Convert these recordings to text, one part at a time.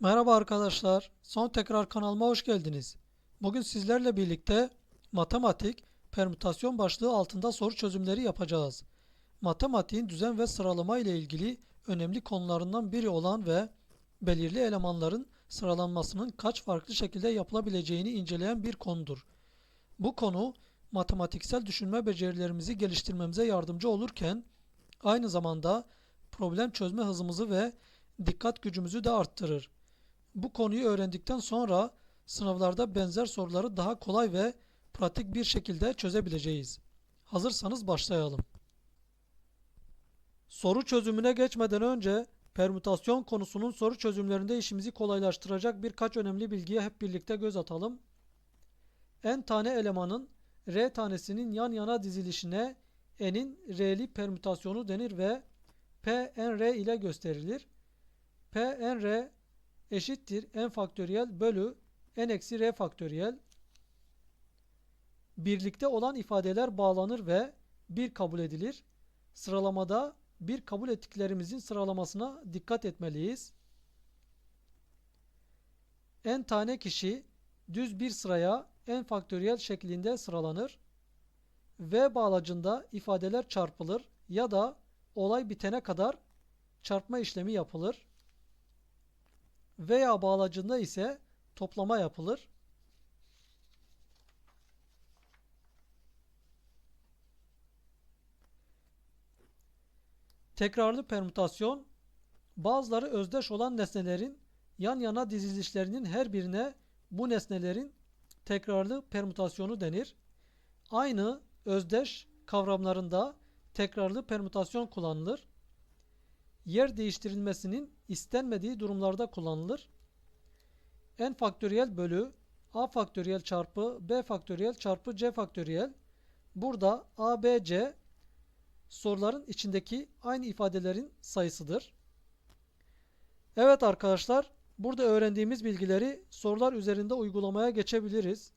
Merhaba arkadaşlar. Son tekrar kanalıma hoş geldiniz. Bugün sizlerle birlikte matematik, permütasyon başlığı altında soru çözümleri yapacağız. Matematiğin düzen ve sıralama ile ilgili önemli konularından biri olan ve belirli elemanların sıralanmasının kaç farklı şekilde yapılabileceğini inceleyen bir konudur. Bu konu matematiksel düşünme becerilerimizi geliştirmemize yardımcı olurken aynı zamanda problem çözme hızımızı ve dikkat gücümüzü de arttırır. Bu konuyu öğrendikten sonra sınavlarda benzer soruları daha kolay ve pratik bir şekilde çözebileceğiz. Hazırsanız başlayalım. Soru çözümüne geçmeden önce permütasyon konusunun soru çözümlerinde işimizi kolaylaştıracak birkaç önemli bilgiye hep birlikte göz atalım. n tane elemanın r tanesinin yan yana dizilişine n'in r'li permütasyonu denir ve p n r ile gösterilir. p n r eşittir n faktöriyel bölü n eksi r faktöriyel. Birlikte olan ifadeler bağlanır ve 1 kabul edilir. Sıralamada bir kabul ettiklerimizin sıralamasına dikkat etmeliyiz. n tane kişi düz bir sıraya n faktöriyel şeklinde sıralanır. V bağlacında ifadeler çarpılır ya da olay bitene kadar çarpma işlemi yapılır veya bağlacında ise toplama yapılır. Tekrarlı permütasyon bazıları özdeş olan nesnelerin yan yana dizilişlerinin her birine bu nesnelerin tekrarlı permütasyonu denir. Aynı özdeş kavramlarında tekrarlı permütasyon kullanılır yer değiştirilmesinin istenmediği durumlarda kullanılır. n faktöriyel bölü a faktöriyel çarpı b faktöriyel çarpı c faktöriyel. Burada a, b, c soruların içindeki aynı ifadelerin sayısıdır. Evet arkadaşlar, burada öğrendiğimiz bilgileri sorular üzerinde uygulamaya geçebiliriz.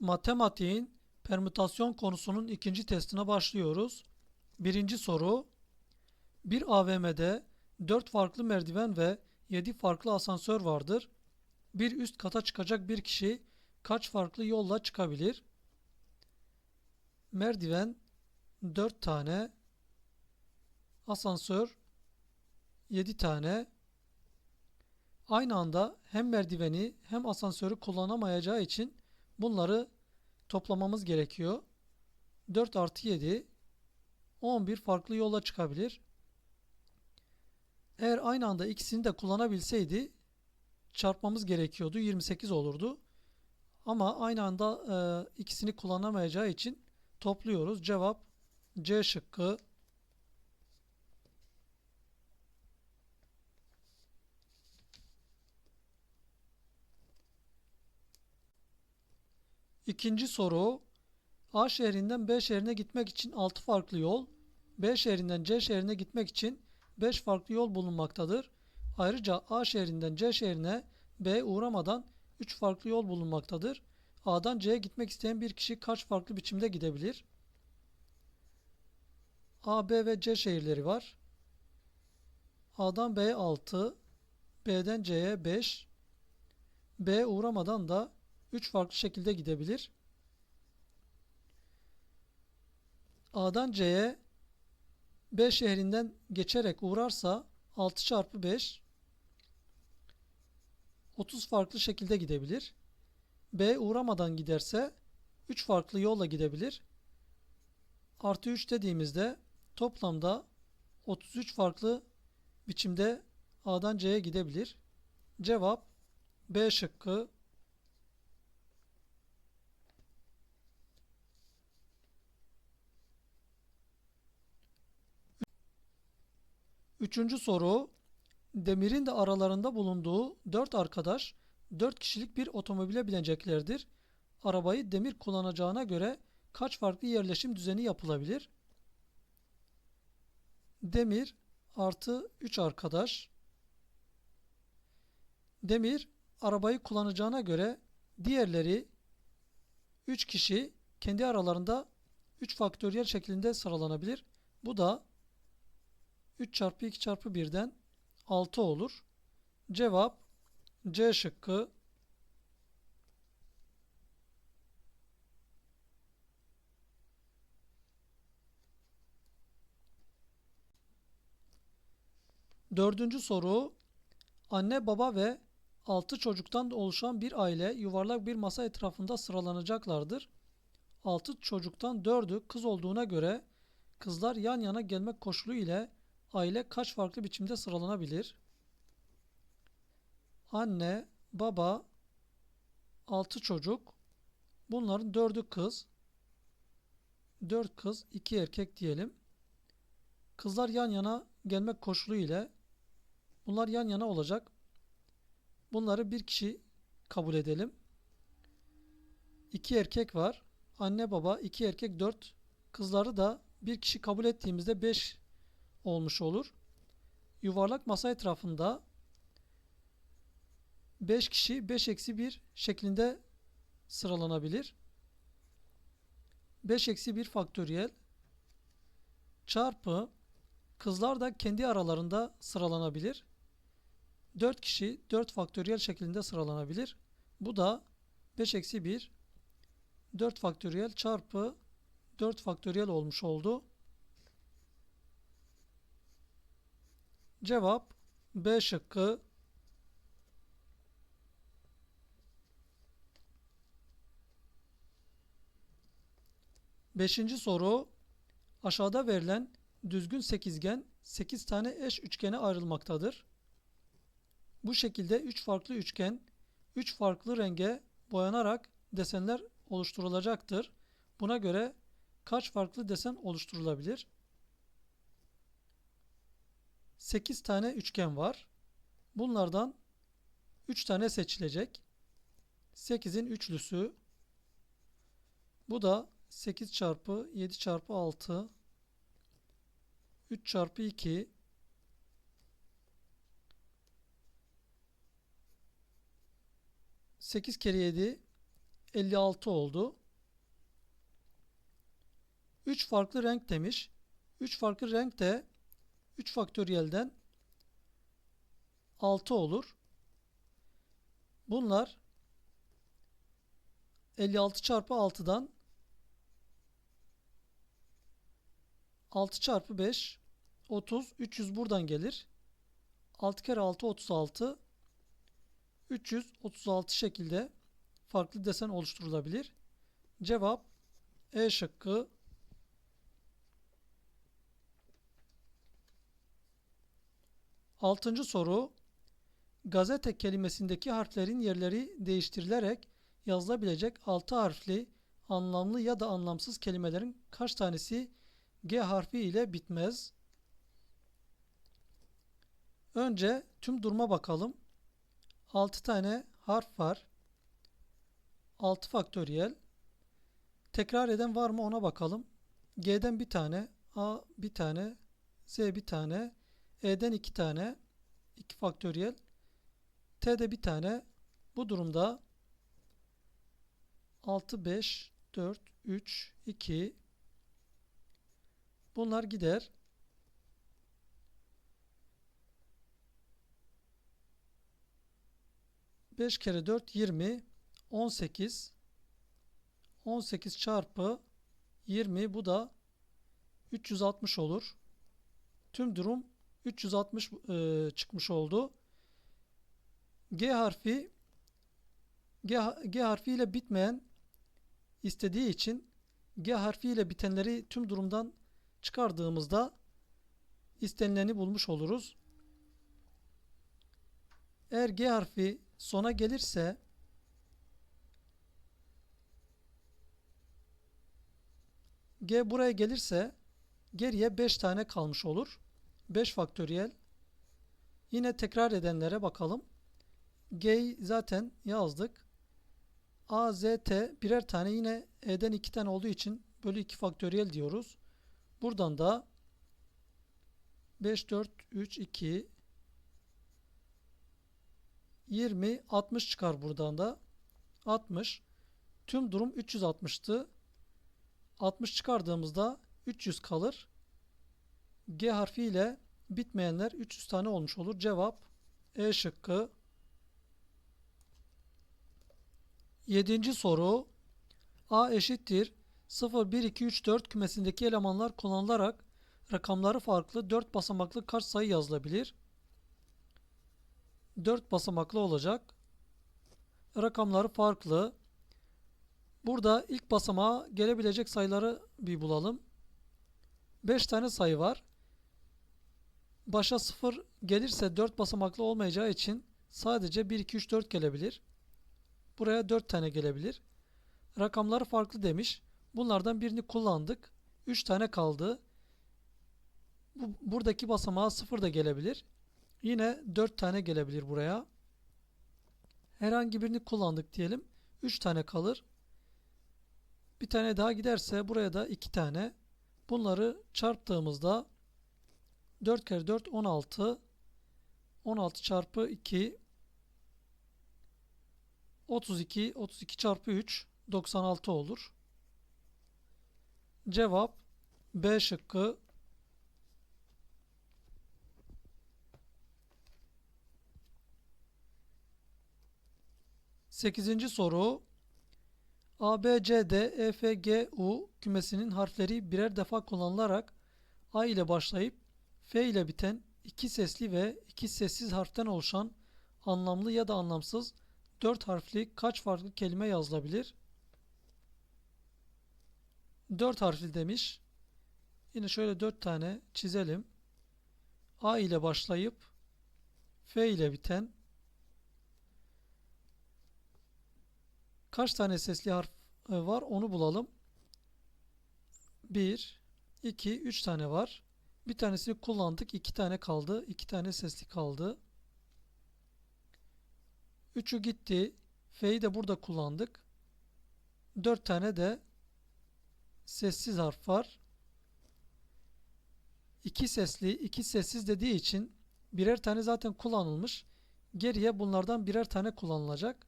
Matematiğin permütasyon konusunun ikinci testine başlıyoruz. Birinci soru bir AVM'de 4 farklı merdiven ve 7 farklı asansör vardır. Bir üst kata çıkacak bir kişi kaç farklı yolla çıkabilir? Merdiven 4 tane, asansör 7 tane. Aynı anda hem merdiveni hem asansörü kullanamayacağı için bunları toplamamız gerekiyor. 4 artı 7 11 farklı yola çıkabilir. Eğer aynı anda ikisini de kullanabilseydi çarpmamız gerekiyordu. 28 olurdu. Ama aynı anda e, ikisini kullanamayacağı için topluyoruz. Cevap C şıkkı. İkinci soru A şehrinden B şehrine gitmek için 6 farklı yol, B şehrinden C şehrine gitmek için 5 farklı yol bulunmaktadır. Ayrıca A şehrinden C şehrine B uğramadan 3 farklı yol bulunmaktadır. A'dan C'ye gitmek isteyen bir kişi kaç farklı biçimde gidebilir? A, B ve C şehirleri var. A'dan B'ye 6, B'den C'ye 5, B uğramadan da 3 farklı şekilde gidebilir. A'dan C'ye B şehrinden geçerek uğrarsa 6 çarpı 5 30 farklı şekilde gidebilir. B uğramadan giderse 3 farklı yolla gidebilir. Artı 3 dediğimizde toplamda 33 farklı biçimde A'dan C'ye gidebilir. Cevap B şıkkı Üçüncü soru. Demir'in de aralarında bulunduğu dört arkadaş dört kişilik bir otomobile bineceklerdir. Arabayı Demir kullanacağına göre kaç farklı yerleşim düzeni yapılabilir? Demir artı 3 arkadaş. Demir arabayı kullanacağına göre diğerleri 3 kişi kendi aralarında 3 faktöriyel şeklinde sıralanabilir. Bu da 3 çarpı 2 çarpı 1'den 6 olur. Cevap C şıkkı. Dördüncü soru. Anne, baba ve altı çocuktan oluşan bir aile yuvarlak bir masa etrafında sıralanacaklardır. Altı çocuktan dördü kız olduğuna göre kızlar yan yana gelmek koşulu ile aile kaç farklı biçimde sıralanabilir? Anne, baba, altı çocuk. Bunların dördü kız. Dört kız, iki erkek diyelim. Kızlar yan yana gelmek koşulu ile bunlar yan yana olacak. Bunları bir kişi kabul edelim. İki erkek var. Anne baba iki erkek dört. Kızları da bir kişi kabul ettiğimizde beş olmuş olur. Yuvarlak masa etrafında 5 kişi 5 eksi 1 şeklinde sıralanabilir. 5 eksi 1 faktöriyel çarpı kızlar da kendi aralarında sıralanabilir. 4 kişi 4 faktöriyel şeklinde sıralanabilir. Bu da 5 eksi 1 4 faktöriyel çarpı 4 faktöriyel olmuş oldu. Cevap B şıkkı. Beşinci soru. Aşağıda verilen düzgün sekizgen 8 tane eş üçgene ayrılmaktadır. Bu şekilde 3 farklı üçgen 3 farklı renge boyanarak desenler oluşturulacaktır. Buna göre kaç farklı desen oluşturulabilir? 8 tane üçgen var. Bunlardan 3 tane seçilecek. 8'in üçlüsü. Bu da 8 çarpı 7 çarpı 6 3 çarpı 2 8 kere 7 56 oldu. 3 farklı renk demiş. 3 farklı renk de 3 faktöriyelden 6 olur. Bunlar 56 çarpı 6'dan 6 çarpı 5 30 300 buradan gelir. 6 kere 6 36 336 şekilde farklı desen oluşturulabilir. Cevap E şıkkı. Altıncı soru. Gazete kelimesindeki harflerin yerleri değiştirilerek yazılabilecek altı harfli anlamlı ya da anlamsız kelimelerin kaç tanesi G harfi ile bitmez? Önce tüm duruma bakalım. 6 tane harf var. 6 faktöriyel. Tekrar eden var mı ona bakalım. G'den bir tane, A bir tane, Z bir tane, E'den iki tane, 2 faktöriyel. T'de bir tane. Bu durumda 6, 5, 4, 3, 2 bunlar gider. Beş kere dört yirmi. 18 18 çarpı 20 bu da 360 olur. Tüm durum 360 e, çıkmış oldu. G harfi G, G harfi ile bitmeyen istediği için G harfi ile bitenleri tüm durumdan çıkardığımızda istenileni bulmuş oluruz. Eğer G harfi sona gelirse G buraya gelirse geriye 5 tane kalmış olur. 5 faktöriyel. Yine tekrar edenlere bakalım. G'yi zaten yazdık. A, Z, T birer tane yine E'den 2 tane olduğu için bölü 2 faktöriyel diyoruz. Buradan da 5, 4, 3, 2 20, 60 çıkar buradan da. 60. Tüm durum 360'tı. 60 çıkardığımızda 300 kalır. G harfi ile bitmeyenler 300 tane olmuş olur. Cevap E şıkkı. Yedinci soru. A eşittir 0, 1, 2, 3, 4 kümesindeki elemanlar kullanılarak rakamları farklı 4 basamaklı kaç sayı yazılabilir? 4 basamaklı olacak. Rakamları farklı. Burada ilk basamağa gelebilecek sayıları bir bulalım. 5 tane sayı var. Başa 0 gelirse 4 basamaklı olmayacağı için sadece 1, 2, 3, 4 gelebilir. Buraya 4 tane gelebilir. Rakamları farklı demiş. Bunlardan birini kullandık. 3 tane kaldı. Bu, buradaki basamağa 0 da gelebilir. Yine 4 tane gelebilir buraya. Herhangi birini kullandık diyelim. 3 tane kalır. Bir tane daha giderse buraya da 2 tane. Bunları çarptığımızda 4 kere 4 16 16 çarpı 2 32 32 çarpı 3 96 olur. Cevap B şıkkı. Sekizinci soru. A, B, C, D, E, F, G, U kümesinin harfleri birer defa kullanılarak A ile başlayıp F ile biten iki sesli ve iki sessiz harften oluşan anlamlı ya da anlamsız dört harfli kaç farklı kelime yazılabilir? Dört harfli demiş. Yine şöyle dört tane çizelim. A ile başlayıp F ile biten kaç tane sesli harf e, var onu bulalım. 1, 2, 3 tane var. Bir tanesini kullandık. 2 tane kaldı. 2 tane sesli kaldı. Üçü gitti. F'yi de burada kullandık. 4 tane de sessiz harf var. 2 sesli, 2 sessiz dediği için birer tane zaten kullanılmış. Geriye bunlardan birer tane kullanılacak.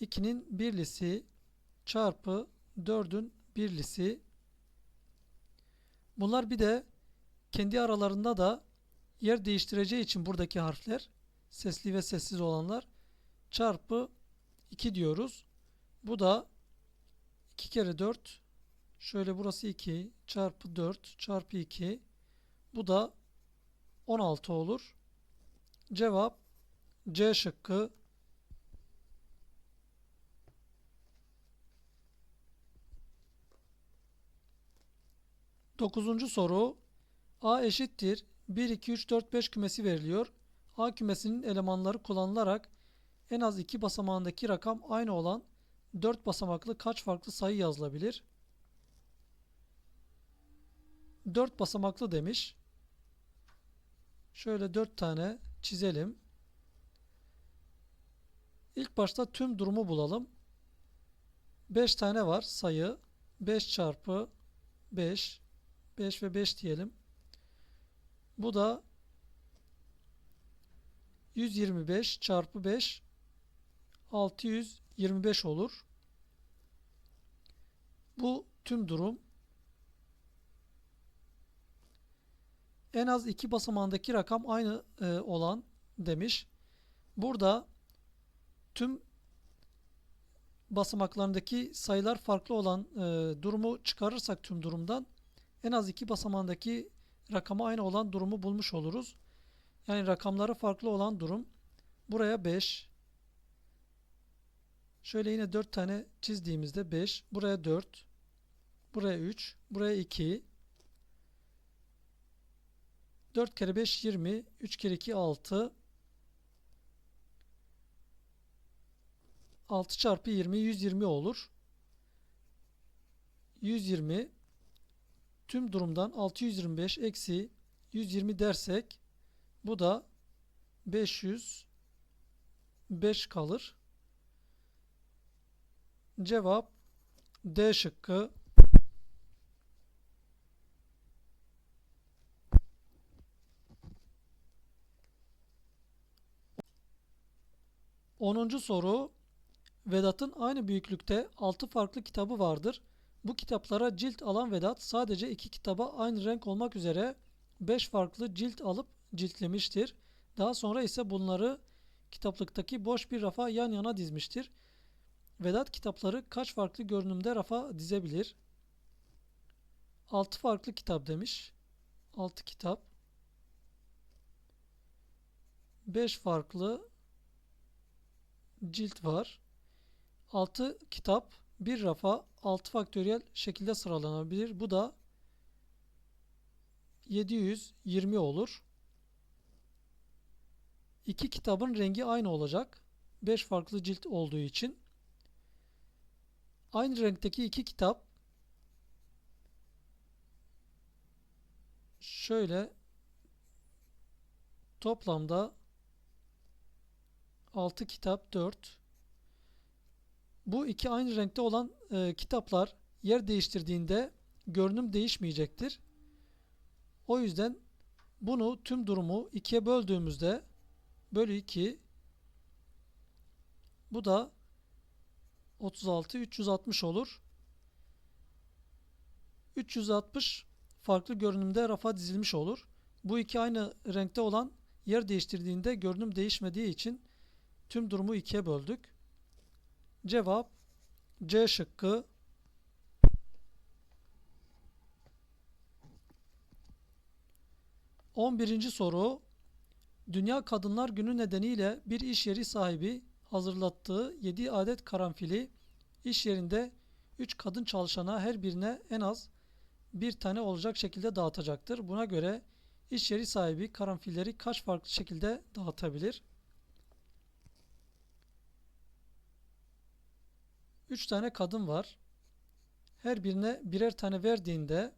2'nin birlisi çarpı 4'ün birlisi. Bunlar bir de kendi aralarında da yer değiştireceği için buradaki harfler sesli ve sessiz olanlar çarpı 2 diyoruz. Bu da 2 kere 4 şöyle burası 2 çarpı 4 çarpı 2 bu da 16 olur. Cevap C şıkkı Dokuzuncu soru A eşittir 1, 2, 3, 4, 5 kümesi veriliyor. A kümesinin elemanları kullanılarak en az iki basamağındaki rakam aynı olan 4 basamaklı kaç farklı sayı yazılabilir? 4 basamaklı demiş. Şöyle 4 tane çizelim. İlk başta tüm durumu bulalım. 5 tane var sayı. 5 çarpı 5 5 ve 5 diyelim. Bu da 125 çarpı 5 625 olur. Bu tüm durum. En az iki basamağındaki rakam aynı e, olan demiş. Burada tüm basamaklarındaki sayılar farklı olan e, durumu çıkarırsak tüm durumdan en az iki basamağındaki rakama aynı olan durumu bulmuş oluruz. Yani rakamları farklı olan durum. Buraya 5. Şöyle yine 4 tane çizdiğimizde 5. Buraya 4. Buraya 3. Buraya 2. 4 kere 5 20. 3 kere 2 6. 6 çarpı 20 120 olur. 120 tüm durumdan 625 eksi 120 dersek bu da 505 kalır. Cevap D şıkkı. Onuncu soru Vedat'ın aynı büyüklükte 6 farklı kitabı vardır. Bu kitaplara cilt alan Vedat sadece iki kitaba aynı renk olmak üzere 5 farklı cilt alıp ciltlemiştir. Daha sonra ise bunları kitaplıktaki boş bir rafa yan yana dizmiştir. Vedat kitapları kaç farklı görünümde rafa dizebilir? 6 farklı kitap demiş. 6 kitap. 5 farklı cilt var. 6 kitap bir rafa 6 faktöriyel şekilde sıralanabilir. Bu da 720 olur. İki kitabın rengi aynı olacak. 5 farklı cilt olduğu için. Aynı renkteki iki kitap şöyle toplamda 6 kitap 4 bu iki aynı renkte olan e, kitaplar yer değiştirdiğinde görünüm değişmeyecektir. O yüzden bunu tüm durumu ikiye böldüğümüzde bölü 2 bu da 36 360 olur. 360 farklı görünümde rafa dizilmiş olur. Bu iki aynı renkte olan yer değiştirdiğinde görünüm değişmediği için tüm durumu ikiye böldük. Cevap C şıkkı. On birinci soru. Dünya Kadınlar Günü nedeniyle bir iş yeri sahibi hazırlattığı 7 adet karanfili iş yerinde 3 kadın çalışana her birine en az bir tane olacak şekilde dağıtacaktır. Buna göre iş yeri sahibi karanfilleri kaç farklı şekilde dağıtabilir? 3 tane kadın var. Her birine birer tane verdiğinde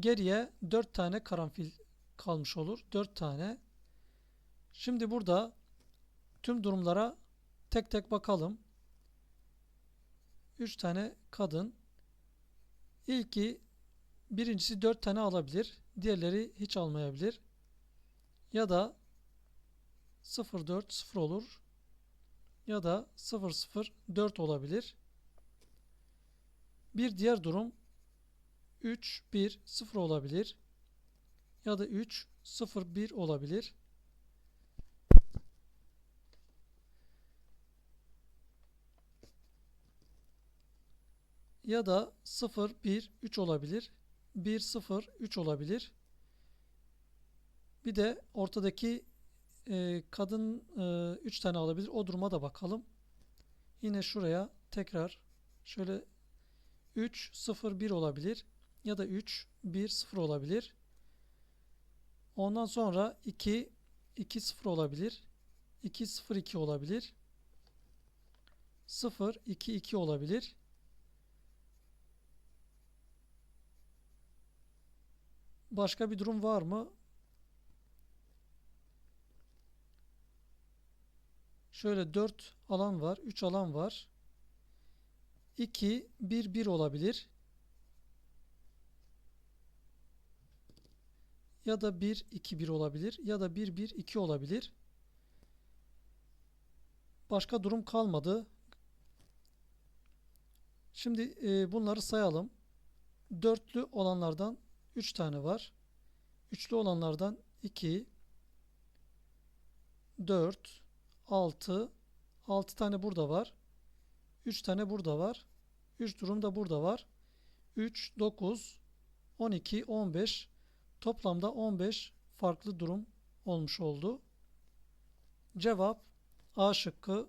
geriye 4 tane karanfil kalmış olur. 4 tane. Şimdi burada tüm durumlara tek tek bakalım. 3 tane kadın. İlki birincisi 4 tane alabilir. Diğerleri hiç almayabilir. Ya da 0 4 0 olur ya da 004 olabilir. Bir diğer durum 3 1 0 olabilir ya da 3 0 1 olabilir. Ya da 0 1 3 olabilir. 1 0 3 olabilir. Bir de ortadaki e, kadın 3 e, tane alabilir. O duruma da bakalım. Yine şuraya tekrar şöyle 3 0 1 olabilir ya da 3 1 0 olabilir. Ondan sonra 2 2 0 olabilir. 2 0 2 olabilir. 0 2 2 olabilir. Başka bir durum var mı? Şöyle 4 alan var. 3 alan var. 2, 1, 1 olabilir. Ya da 1, 2, 1 olabilir. Ya da 1, 1, 2 olabilir. Başka durum kalmadı. Şimdi e, bunları sayalım. Dörtlü olanlardan 3 tane var. Üçlü olanlardan 2, 4, 6 6 tane burada var. 3 tane burada var. 3 durum da burada var. 3 9 12 15 toplamda 15 farklı durum olmuş oldu. Cevap A şıkkı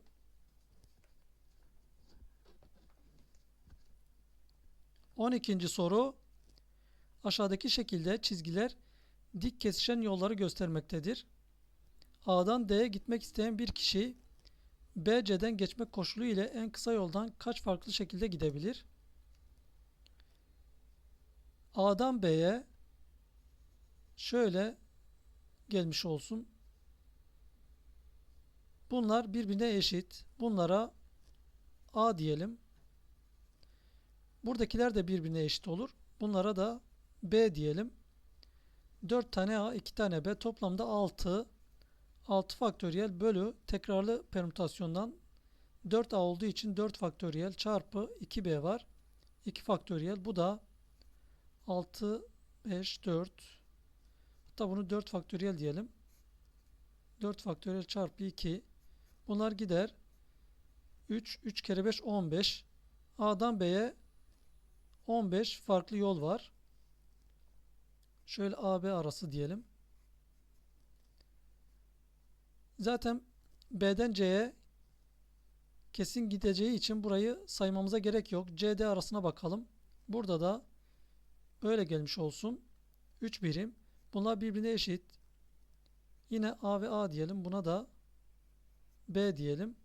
On ikinci soru aşağıdaki şekilde çizgiler dik kesişen yolları göstermektedir. A'dan D'ye gitmek isteyen bir kişi BC'den geçmek koşulu ile en kısa yoldan kaç farklı şekilde gidebilir? A'dan B'ye şöyle gelmiş olsun. Bunlar birbirine eşit. Bunlara A diyelim. Buradakiler de birbirine eşit olur. Bunlara da B diyelim. 4 tane A, 2 tane B toplamda 6 6 faktöriyel bölü tekrarlı permütasyondan 4a olduğu için 4 faktöriyel çarpı 2b var. 2 faktöriyel bu da 6 5 4 Hatta bunu 4 faktöriyel diyelim. 4 faktöriyel çarpı 2. Bunlar gider. 3, 3 kere 5 15. A'dan B'ye 15 farklı yol var. Şöyle AB arası diyelim. Zaten B'den C'ye kesin gideceği için burayı saymamıza gerek yok. CD arasına bakalım. Burada da böyle gelmiş olsun. 3 birim. Bunlar birbirine eşit. Yine A ve A diyelim. Buna da B diyelim.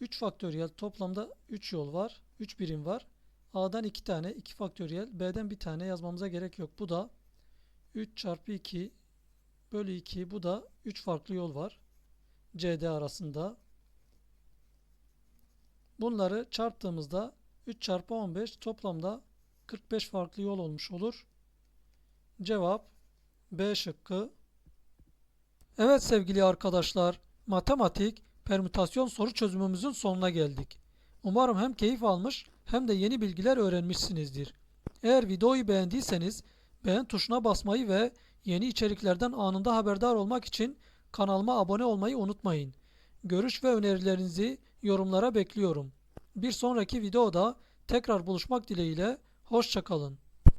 3 faktöriyel toplamda 3 yol var. 3 birim var. A'dan 2 tane, 2 faktöriyel. B'den bir tane yazmamıza gerek yok. Bu da 3 çarpı 2 bölü 2. Bu da 3 farklı yol var. CD arasında. Bunları çarptığımızda 3 çarpı 15 toplamda 45 farklı yol olmuş olur. Cevap B şıkkı. Evet sevgili arkadaşlar, matematik permütasyon soru çözümümüzün sonuna geldik. Umarım hem keyif almış hem de yeni bilgiler öğrenmişsinizdir. Eğer videoyu beğendiyseniz beğen tuşuna basmayı ve yeni içeriklerden anında haberdar olmak için kanalıma abone olmayı unutmayın. Görüş ve önerilerinizi yorumlara bekliyorum. Bir sonraki videoda tekrar buluşmak dileğiyle hoşçakalın.